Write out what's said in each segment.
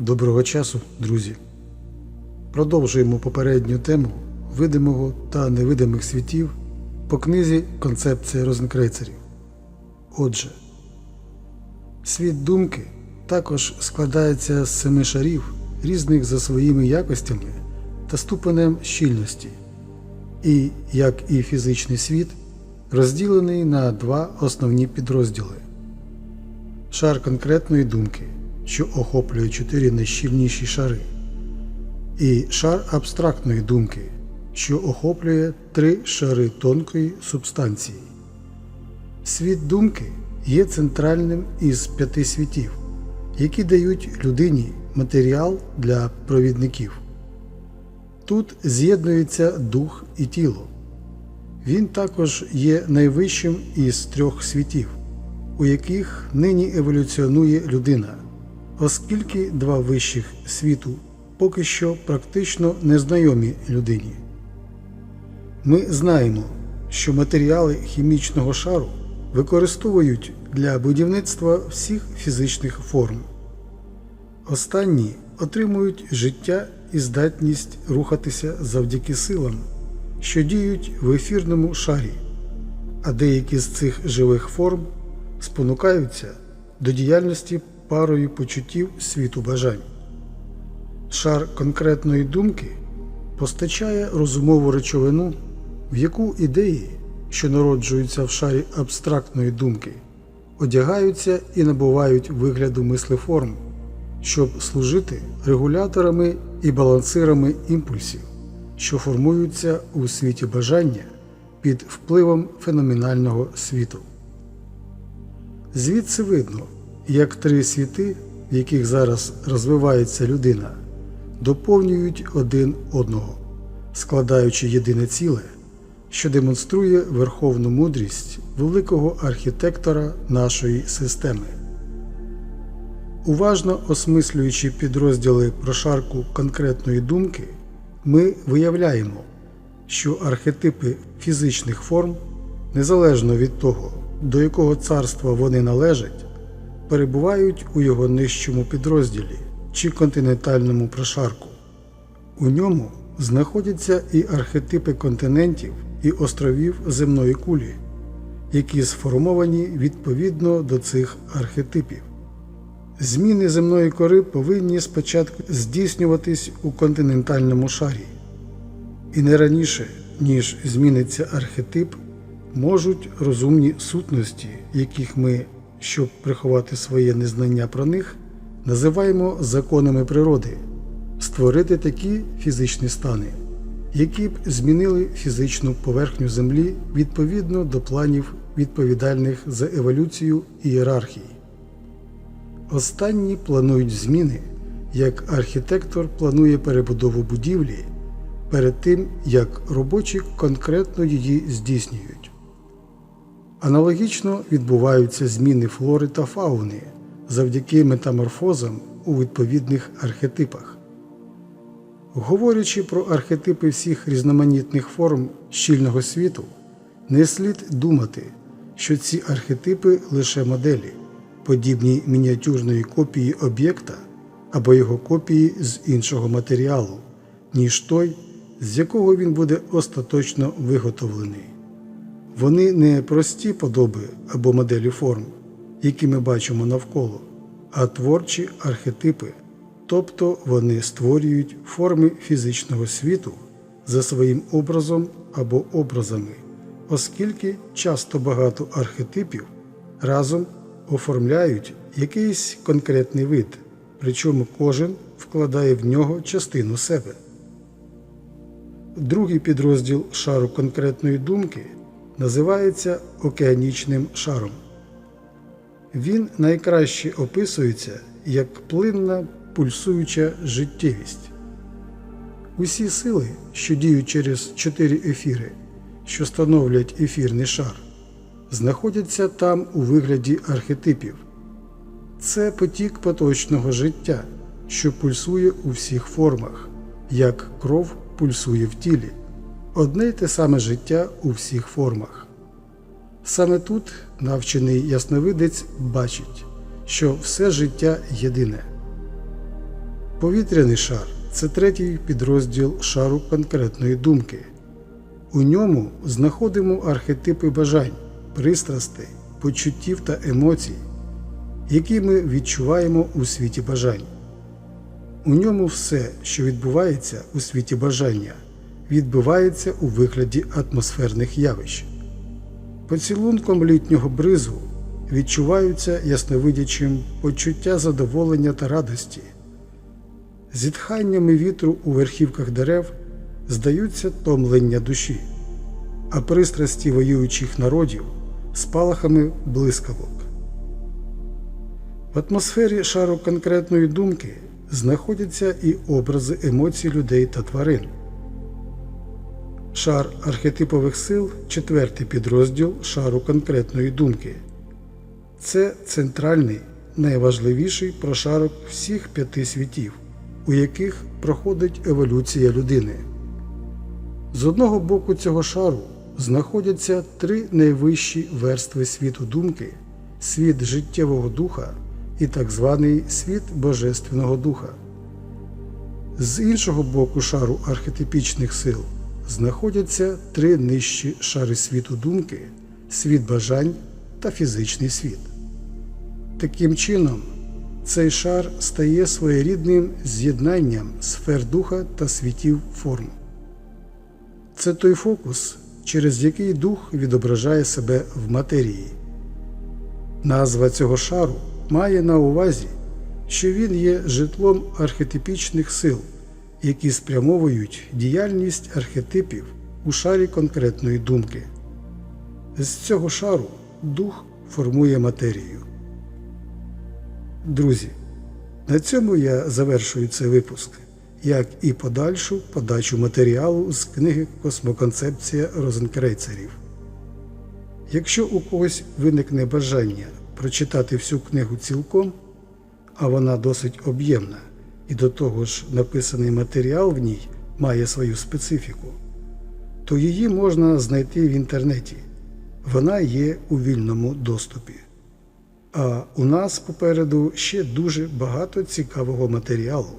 Доброго часу, друзі. Продовжуємо попередню тему видимого та невидимих світів по книзі Концепція розенкрейцерів. Отже, світ думки також складається з семи шарів, різних за своїми якостями та ступенем щільності, і, як і фізичний світ, розділений на два основні підрозділи. Шар конкретної думки, що охоплює чотири найщільніші шари, і шар абстрактної думки, що охоплює три шари тонкої субстанції. Світ думки є центральним із п'яти світів, які дають людині матеріал для провідників. Тут з'єднується дух і тіло. Він також є найвищим із трьох світів, у яких нині еволюціонує людина, оскільки два вищих світу поки що практично незнайомі людині. Ми знаємо, що матеріали хімічного шару використовують для будівництва всіх фізичних форм. Останні отримують життя і здатність рухатися завдяки силам, що діють в ефірному шарі, а деякі з цих живих форм спонукаються до діяльності парою почуттів світу бажань. Шар конкретної думки постачає розумову речовину, в яку ідеї, що народжуються в шарі абстрактної думки, одягаються і набувають вигляду мислеформ, щоб служити регуляторами і балансирами імпульсів, що формуються у світі бажання під впливом феноменального світу. Звідси видно, як три світи, в яких зараз розвивається людина, доповнюють один одного, складаючи єдине ціле, що демонструє верховну мудрість великого архітектора нашої системи. Уважно осмислюючи підрозділи прошарку конкретної думки, ми виявляємо, що архетипи фізичних форм, незалежно від того, до якого царства вони належать, перебувають у його нижчому підрозділі чи континентальному прошарку. У ньому знаходяться і архетипи континентів і островів земної кулі, які сформовані відповідно до цих архетипів. Зміни земної кори повинні спочатку здійснюватись у континентальному шарі, і не раніше, ніж зміниться архетип, можуть розумні сутності, яких ми, щоб приховати своє незнання про них, називаємо законами природи, створити такі фізичні стани, які б змінили фізичну поверхню Землі відповідно до планів відповідальних за еволюцію ієрархії. Останні планують зміни, як архітектор планує перебудову будівлі перед тим, як робочі конкретно її здійснюють. Аналогічно відбуваються зміни флори та фауни завдяки метаморфозам у відповідних архетипах. Говорячи про архетипи всіх різноманітних форм щільного світу, не слід думати, що ці архетипи лише моделі, подібні мініатюрної копії об'єкта або його копії з іншого матеріалу, ніж той, з якого він буде остаточно виготовлений. Вони не прості подоби або моделі форм, які ми бачимо навколо, а творчі архетипи, тобто вони створюють форми фізичного світу за своїм образом або образами, оскільки часто багато архетипів разом оформляють якийсь конкретний вид, причому кожен вкладає в нього частину себе. Другий підрозділ шару конкретної думки називається океанічним шаром. Він найкраще описується як плинна пульсуюча життєвість. Усі сили, що діють через чотири ефіри, що становлять ефірний шар, знаходяться там у вигляді архетипів. Це потік поточного життя, що пульсує у всіх формах, як кров пульсує в тілі, одне й те саме життя у всіх формах. Саме тут навчений ясновидець бачить, що все життя єдине. Повітряний шар це третій підрозділ шару конкретної думки. У ньому знаходимо архетипи бажань, пристрастей, почуттів та емоцій, які ми відчуваємо у світі бажань. У ньому все, що відбувається у світі бажання, відбувається у вигляді атмосферних явищ. Поцілунком літнього бризу відчуваються ясновидячим почуття задоволення та радості. Зітханнями вітру у верхівках дерев здаються томлення душі, а пристрасті воюючих народів спалахами блискавок. В атмосфері шару конкретної думки знаходяться і образи емоцій людей та тварин. Шар архетипових сил четвертий підрозділ шару конкретної думки. Це центральний, найважливіший прошарок всіх п'яти світів, у яких проходить еволюція людини. З одного боку цього шару знаходяться три найвищі верстви світу думки: світ життєвого духа і так званий світ Божественного Духа. З іншого боку шару архетипічних сил знаходяться три нижчі шари світу думки, світ бажань та фізичний світ. Таким чином, цей шар стає своєрідним з'єднанням сфер духа та світів форм. Це той фокус, через який дух відображає себе в матерії. Назва цього шару має на увазі, що він є житлом архетипічних сил, які спрямовують діяльність архетипів у шарі конкретної думки. З цього шару дух формує матерію. Друзі, на цьому я завершую цей випуск, як і подальшу подачу матеріалу з книги Космоконцепція Розенкрейцерів. Якщо у когось виникне бажання прочитати всю книгу цілком, а вона досить об'ємна, і до того ж написаний матеріал в ній має свою специфіку, то її можна знайти в інтернеті. Вона є у вільному доступі. А у нас попереду ще дуже багато цікавого матеріалу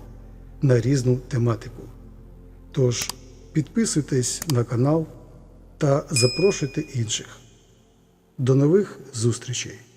на різну тематику. Тож підписуйтесь на канал та запрошуйте інших. До нових зустрічей!